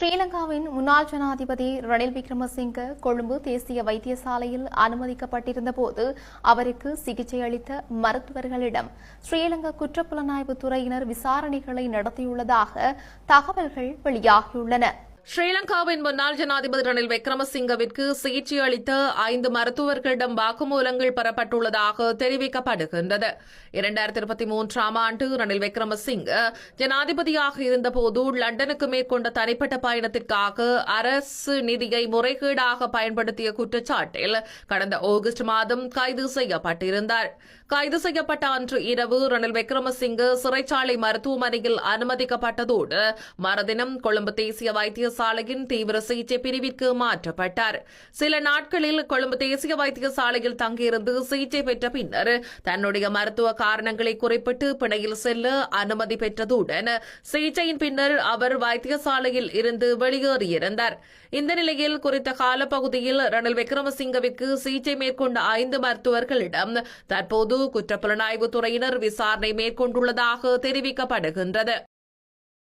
ஸ்ரீலங்காவின் முன்னாள் ஜனாதிபதி ரணில் விக்ரமசிங்க கொழும்பு தேசிய வைத்தியசாலையில் அனுமதிக்கப்பட்டிருந்த போது அவருக்கு சிகிச்சை அளித்த மருத்துவர்களிடம் ஸ்ரீலங்கா குற்றப்புலனாய்வு துறையினர் விசாரணைகளை நடத்தியுள்ளதாக தகவல்கள் வெளியாகியுள்ளன. ஸ்ரீலங்காவின் முன்னாள் ஜனாதிபதி ரணில் விக்ரமசிங்கவிற்கு சிகிச்சை அளித்த ஐந்து மருத்துவர்களிடம் வாக்குமூலங்கள் பெறப்பட்டுள்ளதாக தெரிவிக்கப்படுகின்றது. இரண்டாயிரத்தி இருபத்தி மூன்றாம் ஆண்டு ரணில் விக்ரமசிங்க ஜனாதிபதியாக இருந்தபோது லண்டனுக்கு மேற்கொண்ட தனிப்பட்ட பயணத்திற்காக அரசு நிதியை முறைகேடாக பயன்படுத்திய குற்றச்சாட்டில் கடந்த ஆகஸ்ட் மாதம் கைது செய்யப்பட்டிருந்தார். கைது செய்யப்பட்ட அன்று இரவு ரணில் விக்ரமசிங்க சிறைச்சாலை மருத்துவமனையில் அனுமதிக்கப்பட்டதோடு மறுதினம் கொழும்பு தேசிய வைத்திய வைத்தியசாலையின் தீவிர சிகிச்சை பிரிவிற்கு மாற்றப்பட்டார். சில நாட்களில் கொழும்பு தேசிய வைத்தியசாலையில் தங்கியிருந்து சிகிச்சை பெற்ற பின்னர் தன்னுடைய மருத்துவ காரணங்களை குறிப்பிட்டு பிணையில் செல்ல அனுமதி பெற்றதுடன் சிகிச்சையின் பின்னர் அவர் வைத்தியசாலையில் இருந்து வெளியேறியிருந்தார். இந்த நிலையில் குறித்த காலப்பகுதியில் ரணில் விக்ரமசிங்கவிற்கு சிகிச்சை மேற்கொண்ட ஐந்து மருத்துவர்களிடம் தற்போது குற்றப்புலனாய்வு துறையினர் விசாரணை மேற்கொண்டுள்ளதாக தெரிவிக்கப்படுகின்றது.